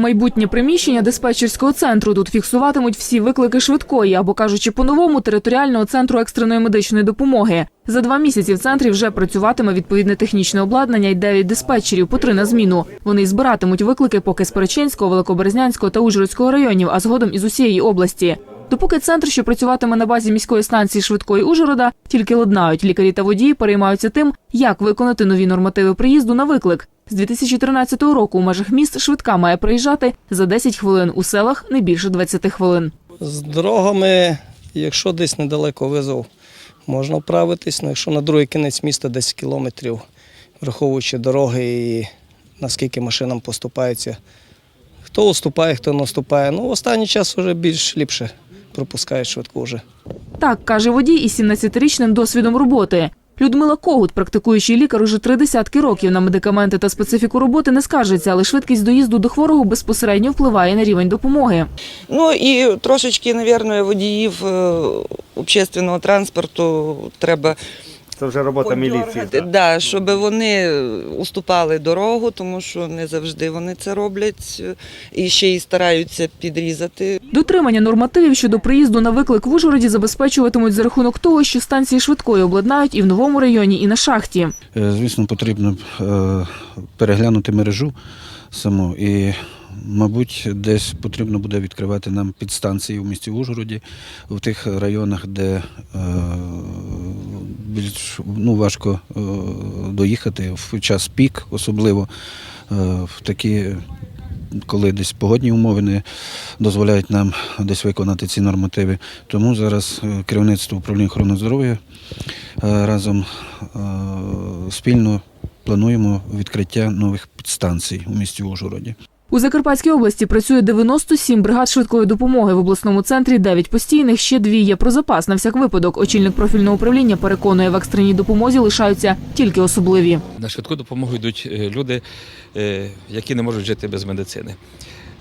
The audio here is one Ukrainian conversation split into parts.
Майбутнє приміщення диспетчерського центру. Тут фіксуватимуть всі виклики швидкої або кажучи по-новому територіального центру екстреної медичної допомоги. За два місяці в центрі вже працюватиме відповідне технічне обладнання і дев'ять диспетчерів по три на зміну. Вони збиратимуть виклики поки з Перечинського, Великоберезнянського та Ужгородського районів, а згодом із усієї області. Допоки центр, що працюватиме на базі міської станції швидкої Ужгорода, тільки ладнають. Лікарі та водії переймаються тим, як виконати нові нормативи приїзду на виклик. З 2013 року у межах міст швидка має приїжджати за 10 хвилин, у селах не більше 20 хвилин. З дорогами, якщо десь недалеко визов, можна вправитись, але якщо на другий кінець міста 10 кілометрів, враховуючи дороги і наскільки машинам поступається, хто уступає, хто не уступає. Ну, в останній час вже більш ліпше пропускають швидку вже. Так каже водій із 17-річним досвідом роботи. Людмила Когут, практикуючий лікар, уже три десятки років на медикаменти та специфіку роботи не скаржиться, але швидкість доїзду до хворого безпосередньо впливає на рівень допомоги. Ну і трошечки, мабуть, водіїв е, общественного транспорту треба Це вже робота міліції. да, щоб вони уступали дорогу, тому що не завжди вони це роблять і ще й стараються підрізати. Дотримання нормативів щодо приїзду на виклик в Ужгороді забезпечуватимуть за рахунок того, що станції швидкої обладнають і в новому районі, і на шахті. Е, Звісно, потрібно е, переглянути мережу саму і, мабуть, десь потрібно буде відкривати нам підстанції в місті Ужгороді, в тих районах, де е, більш ну, важко е, доїхати в час пік, особливо е, в такі. Коли десь погодні умови не дозволяють нам десь виконати ці нормативи. Тому зараз е, керівництво управління охорони здоров'я разом спільно плануємо відкриття нових підстанцій у місті Ужгороді. У Закарпатській області працює 97 бригад швидкої допомоги. В обласному центрі 9 постійних, ще дві є про запас на всяк випадок. Очільник профільного управління переконує, в екстреній допомозі лишаються тільки особливі. На швидку допомогу йдуть е, люди, е, які не можуть жити без медицини.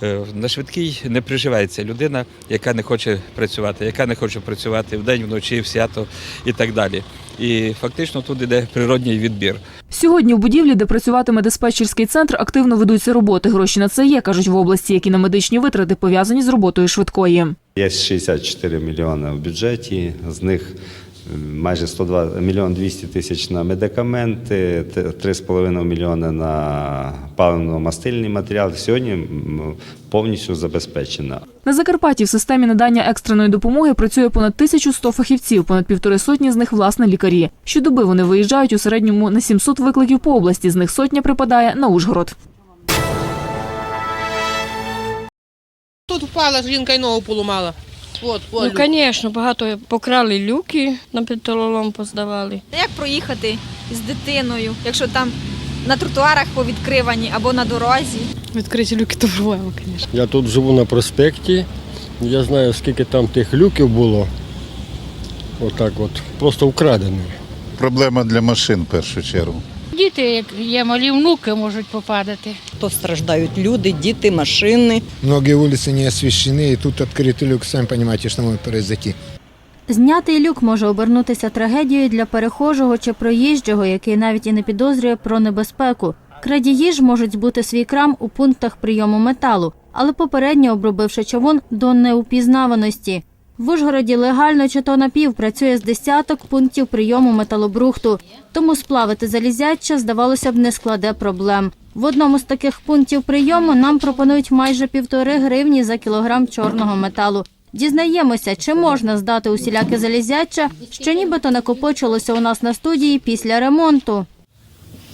Е, На швидкій не приживається людина, яка не хоче працювати, яка не хоче працювати вдень, вночі, в свято і так далі. І фактично тут іде природній відбір. Сьогодні в будівлі, де працюватиме диспетчерський центр, активно ведуться роботи. Гроші на це є, кажуть в області, які на медичні витрати пов'язані з роботою швидкої. Є 64 мільйони в бюджеті, з них майже 102 мільйон 200 тисяч на медикаменти, т- 3,5 мільйони на паливно-мастильний матеріал. Сьогодні повністю забезпечена. На Закарпатті в системі надання екстреної допомоги працює понад 1100 фахівців, понад півтори сотні з них власне лікарі. Щодоби вони виїжджають у середньому на 700 викликів по області. З них сотня припадає на Ужгород. Тут впала жінка і ногу поламала. От, Ну, звісно, багато покрали люки, на металолом поздавали. Як проїхати з дитиною, якщо там на тротуарах повідкривані або на дорозі? Відкриті люки то проблема, звісно. Я тут живу на проспекті. Я знаю, скільки там тих люків було. Отак от, просто вкрадені. Проблема для машин в першу чергу. Діти, як є малі внуки, можуть попадати. То страждають люди, діти, машини. Многі вулиці не освіщені, і тут відкритий люк, самі розумієте, що може произойти. Знятий люк може обернутися трагедією для перехожого чи проїжджого, який навіть і не підозрює про небезпеку. Крадії ж можуть збути свій крам у пунктах прийому металу, але попередньо обробивши човун до неупізнаваності. В Ужгороді легально чи то напів працює з десяток пунктів прийому металобрухту, тому сплавити залізяча, здавалося б, не складе проблем. В одному з таких пунктів прийому нам пропонують майже півтори гривні за кілограм чорного металу. Дізнаємося, чи можна здати усіляке залізяча, що нібито накопичилося у нас на студії після ремонту.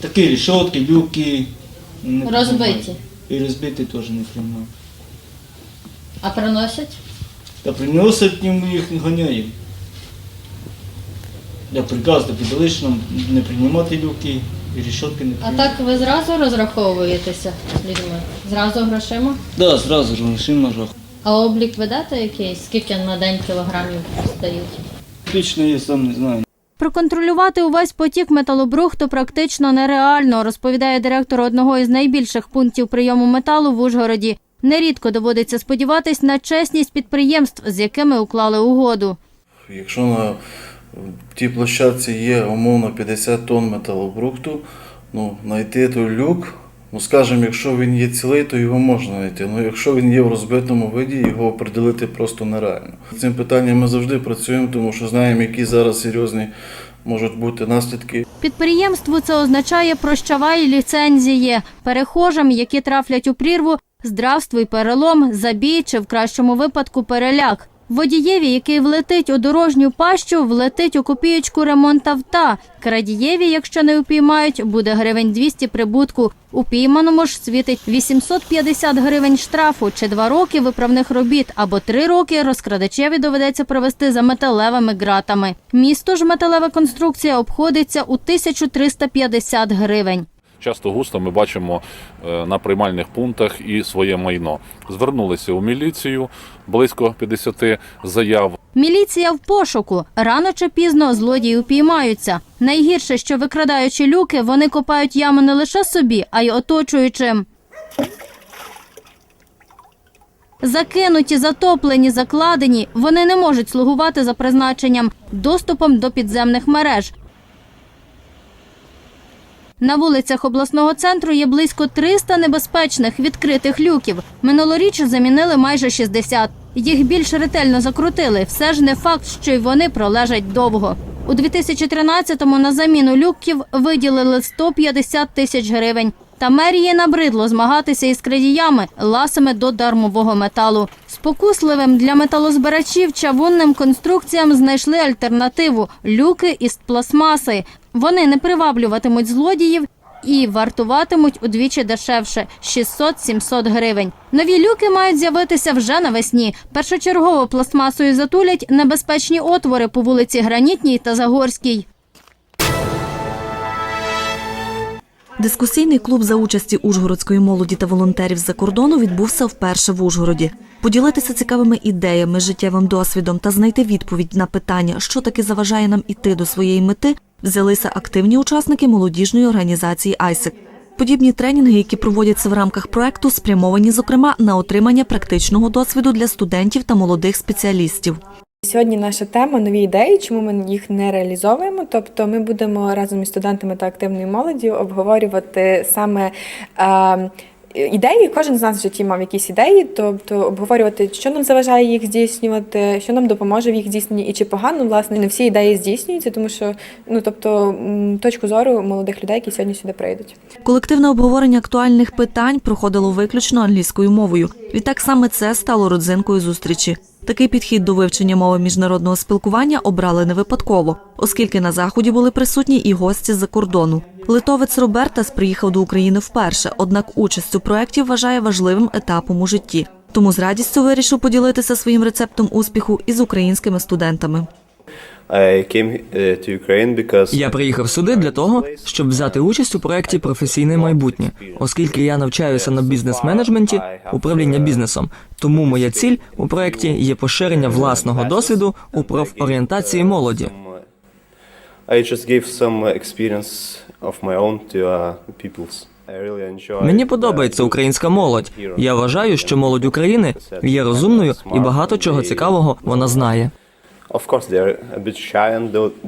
Такі рішотки, люки. Розбиті. І розбиті теж не приймають. А приносять? Та приносять ми їх ганяємо. Я приказ піддали, що нам не приймати люки і рішотки не приймати. А так ви зразу розраховуєтеся людьми? Зразу грошима? Да, зразу ж грошима жах. А облік ведете якийсь? Скільки на день кілограмів здають? Точно я сам не знаю. Проконтролювати увесь потік металобрухту практично нереально, розповідає директор одного із найбільших пунктів прийому металу в Ужгороді. Нерідко доводиться сподіватись на чесність підприємств, з якими уклали угоду. Якщо на тій площадці є умовно 50 тонн металобрухту, ну, знайти той люк Ну, скажімо, якщо він є цілий, то його можна знайти. Ну, якщо він є в розбитому виді, його определити просто нереально. З цим питанням ми завжди працюємо, тому що знаємо, які зараз серйозні можуть бути наслідки. Підприємству це означає прощавай ліцензії. Перехожим, які трафлять у прірву, здравствуй, перелом, забій чи в кращому випадку переляк. Водієві, який влетить у дорожню пащу, влетить у копієчку ремонт авто. Крадієві, якщо не упіймають, буде гривень 200 прибутку. Упійманому ж світить 850 гривень штрафу чи два роки виправних робіт або три роки розкрадачеві доведеться провести за металевими ґратами. Місто ж металева конструкція обходиться у 1350 гривень. Часто густо ми бачимо е, на приймальних пунктах і своє майно. Звернулися у міліцію близько 50 заяв. Міліція в пошуку. Рано чи пізно злодії упіймаються. Найгірше, що викрадаючи люки, вони копають яму не лише собі, а й оточуючим. Закинуті, затоплені, закладені, вони не можуть слугувати за призначенням доступом до підземних мереж. На вулицях обласного центру є близько 300 небезпечних відкритих люків. Минулоріч замінили майже 60. Їх більш ретельно закрутили. Все ж не факт, що й вони пролежать довго. У 2013-му на заміну люків виділили 150 тисяч гривень. Та мерії набридло змагатися із крадіями ласами до дармового металу. Спокусливим для металозбирачів чавунним конструкціям знайшли альтернативу люки із пластмаси. Вони не приваблюватимуть злодіїв і вартуватимуть удвічі дешевше 600-700 гривень. Нові люки мають з'явитися вже навесні. Першочергово пластмасою затулять небезпечні отвори по вулиці Гранітній та Загорській. Дискусійний клуб за участі ужгородської молоді та волонтерів з-за кордону відбувся вперше в Ужгороді. Поділитися цікавими ідеями, життєвим досвідом та знайти відповідь на питання, що таки заважає нам іти до своєї мети, взялися активні учасники молодіжної організації «Айсек». Подібні тренінги, які проводяться в рамках проекту, спрямовані, зокрема, на отримання практичного досвіду для студентів та молодих спеціалістів. Сьогодні наша тема нові ідеї, чому ми їх не реалізовуємо. Тобто, ми будемо разом із студентами та активною молоддю обговорювати саме. Е, Ідеї, кожен з нас в житті мав якісь ідеї, тобто обговорювати, що нам заважає їх здійснювати, що нам допоможе в їх здійсненні, і чи погано власне не всі ідеї здійснюються, тому що ну тобто точку зору молодих людей, які сьогодні сюди прийдуть. Колективне обговорення актуальних питань проходило виключно англійською мовою. Відтак саме це стало родзинкою зустрічі. Такий підхід до вивчення мови міжнародного спілкування обрали не випадково, оскільки на заході були присутні і гості з-за кордону. Литовець Робертас приїхав до України вперше, однак участь у проєкті вважає важливим етапом у житті. Тому з радістю вирішив поділитися своїм рецептом успіху із українськими студентами. Я приїхав сюди для того, щоб взяти участь у проєкті Професійне майбутнє, оскільки я навчаюся на бізнес-менеджменті, управління бізнесом. Тому моя ціль у проєкті є поширення власного досвіду у профорієнтації молоді. Мені подобається українська молодь. Я вважаю, що молодь України є розумною і багато чого цікавого вона знає. Of course, they are a bit shy and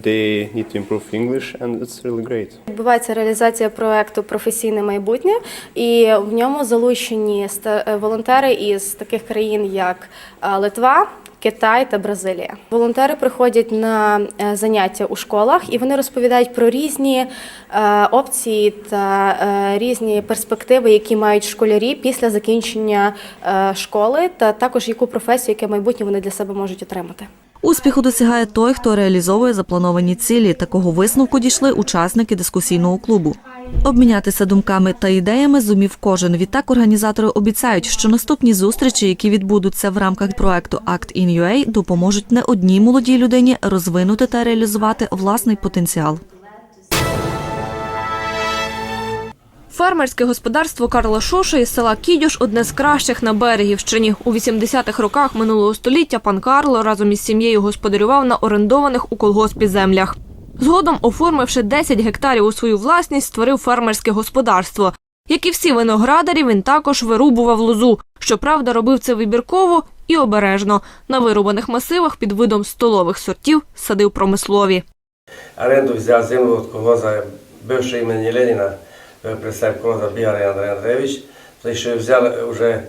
they need to improve English, and it's really great. Відбувається реалізація проекту Професійне майбутнє, і в ньому залучені е, волонтери із таких країн, як е, Литва. Китай та Бразилія. Волонтери приходять на е, заняття у школах і вони розповідають про різні опції та різні перспективи, які мають школярі після закінчення школи, та також яку професію, яке майбутнє вони для себе можуть отримати. Успіху досягає той, хто реалізовує заплановані цілі. Такого висновку дійшли учасники дискусійного клубу. Обмінятися думками та ідеями зумів кожен. Відтак організатори обіцяють, що наступні зустрічі, які відбудуться в рамках проекту Act in UA, допоможуть не одній молодій людині розвинути та реалізувати власний потенціал. Фермерське господарство Карла Шоша із села Кідюш одне з кращих на Берегівщині. У 80-х роках минулого століття пан Карло разом із сім'єю господарював на орендованих у колгоспі землях. Згодом, оформивши 10 гектарів у свою власність, створив фермерське господарство. Як і всі виноградарі, він також вирубував лозу. Щоправда, робив це вибірково і обережно. На вирубаних масивах під видом столових сортів садив промислові. Оренду взяв землю від колгоза бившого імені Леніна представив Кроза Бігари Андрій Андреевич, то що взяли вже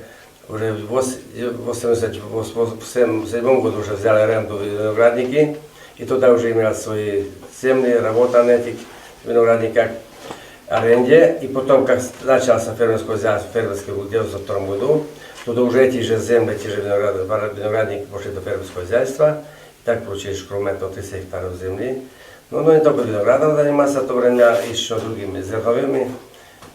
уже в 87 году уже взяли аренду виноградники, и туда уже имели свои земли, работа на этих виноградниках аренде. И потом, как началось фермерское хозяйство, фермерское в 1992 году, туда уже эти же земли, эти же виноград- виноградники пошли до фермерского хозяйства. Так получилось кроме 30 гектаров земли. Ну, ну не только виноградом заниматься в то время, еще другими зерновыми.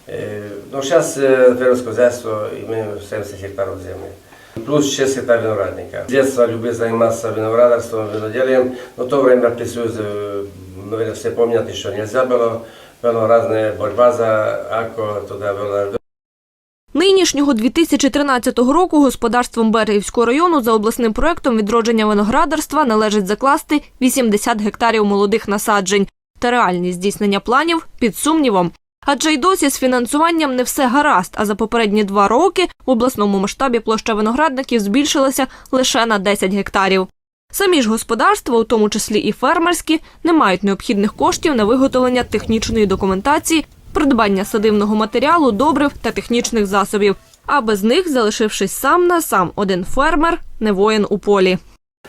Э, Но сейчас фермерское хозяйство имеет 70 гектаров земли. Плюс 6 гектаров виноградника. С детства любил заниматься виноградарством, виноделием, но в то время при Союзе, э, наверное, все помнят, еще нельзя было. Была разная борьба за АКО, туда было Нинішнього 2013 року господарством Берегівського району за обласним проектом відродження виноградарства належить закласти 80 гектарів молодих насаджень. Та реальність здійснення планів під сумнівом. Адже й досі з фінансуванням не все гаразд, а за попередні два роки в обласному масштабі площа виноградників збільшилася лише на 10 гектарів. Самі ж господарства, у тому числі і фермерські, не мають необхідних коштів на виготовлення технічної документації, придбання садивного матеріалу, добрив та технічних засобів. А без них, залишившись сам на сам, один фермер не воїн у полі.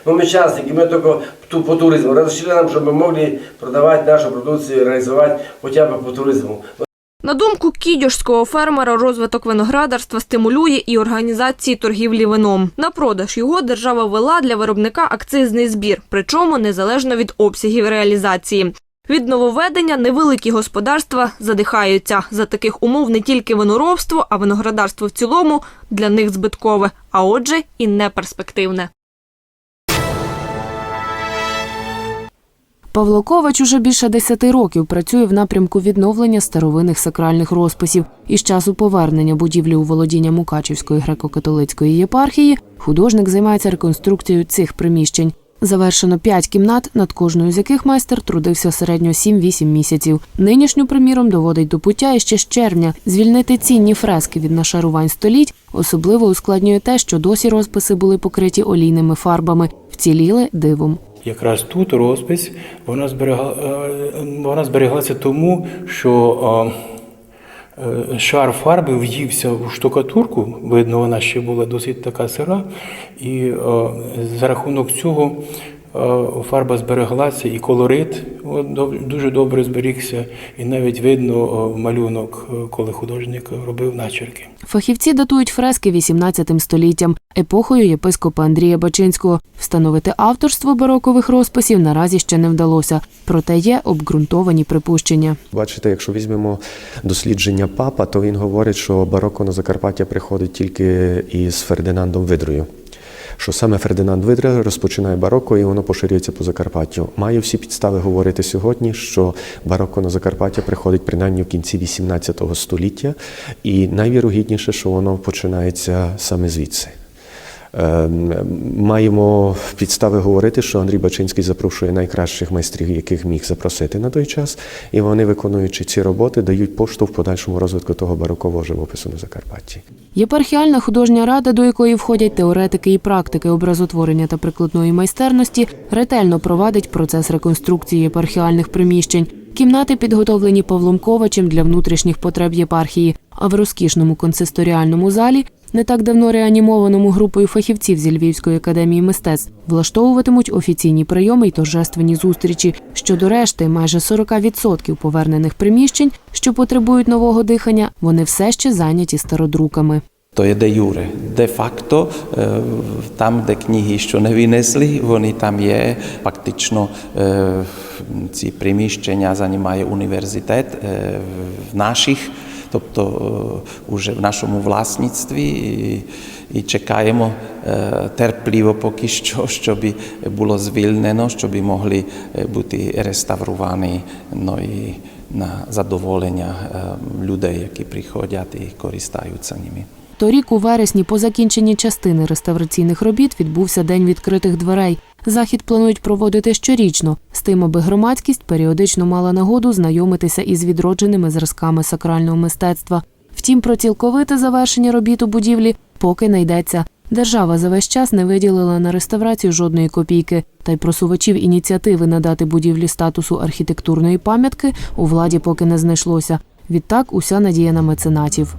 Ну, мы частники, мы только ту- по туризму. Разрешили нам, чтобы мы могли продавать нашу продукцию, реализовать хотя бы по туризму. На думку кідьошського фермера, розвиток виноградарства стимулює і організації торгівлі вином. На продаж його держава вела для виробника акцизний збір, причому незалежно від обсягів реалізації. Від нововведення невеликі господарства задихаються. За таких умов не тільки виноробство, а виноградарство в цілому для них збиткове, а отже і неперспективне. Павло Ковач уже більше десяти років працює в напрямку відновлення старовинних сакральних розписів. І з часу повернення будівлі у володіння Мукачівської греко-католицької єпархії художник займається реконструкцією цих приміщень. Завершено п'ять кімнат, над кожною з яких майстер трудився середньо 7-8 місяців. Нинішню, приміром, доводить до пуття і ще з червня. Звільнити цінні фрески від нашарувань століть особливо ускладнює те, що досі розписи були покриті олійними фарбами, вціліли дивом. Якраз тут розпис вона, зберегла, е, вона збереглася тому, що е, шар фарби в'ївся в штукатурку, видно, вона ще була досить така сира, і е, за рахунок цього е, фарба збереглася і колорит дуже добре зберігся, і навіть видно е, малюнок, е, коли художник робив начерки. Фахівці датують фрески 18 століттям, епохою єпископа Андрія Бачинського. Встановити авторство барокових розписів наразі ще не вдалося, проте є обґрунтовані припущення. Бачите, якщо візьмемо дослідження папа, то він говорить, що бароко на Закарпаття приходить тільки із Фердинандом Видрою. Що саме Фердинанд Видре розпочинає бароко і воно поширюється по Закарпаттю. Маю всі підстави говорити сьогодні, що бароко на Закарпаття приходить принаймні в кінці 18 століття, і найвірогідніше, що воно починається саме звідси. Ем, Маємо підстави говорити, що Андрій Бачинський запрошує найкращих майстрів, яких міг запросити на той час, і вони, виконуючи ці роботи, дають поштовх в подальшому розвитку того барокового живопису на Закарпатті. Єпархіальна художня рада, до якої входять теоретики і практики образотворення та прикладної майстерності, ретельно провадить процес реконструкції єпархіальних приміщень. Кімнати підготовлені Павлом Ковачем для внутрішніх потреб єпархії, а в розкішному консисторіальному залі, не так давно реанімованому групою фахівців зі Львівської академії мистецтв, влаштовуватимуть офіційні прийоми й торжественні зустрічі. Щодо решти, майже 40% повернених приміщень, що потребують нового дихання, вони все ще зайняті стародруками. То є де юре. Де-факто, е, там, де книги ще не винесли, вони там є. Фактично е, ці приміщення займає університет е, в наших, тобто вже уже в нашому власництві. І, і чекаємо е, терпливо поки що, щоб було звільнено, щоб могли е, бути реставровані ну, і на задоволення е, людей, які приходять і користаються ними. Торік у вересні по закінченні частини реставраційних робіт відбувся День відкритих дверей. Захід планують проводити щорічно, з тим, аби громадськість періодично мала нагоду знайомитися із відродженими зразками сакрального мистецтва. Втім, про цілковите завершення робіт у будівлі поки не йдеться. Держава за весь час не виділила на реставрацію жодної копійки, та й просувачів ініціативи надати будівлі статусу архітектурної пам'ятки у владі поки не знайшлося. Відтак, уся надія на меценатів.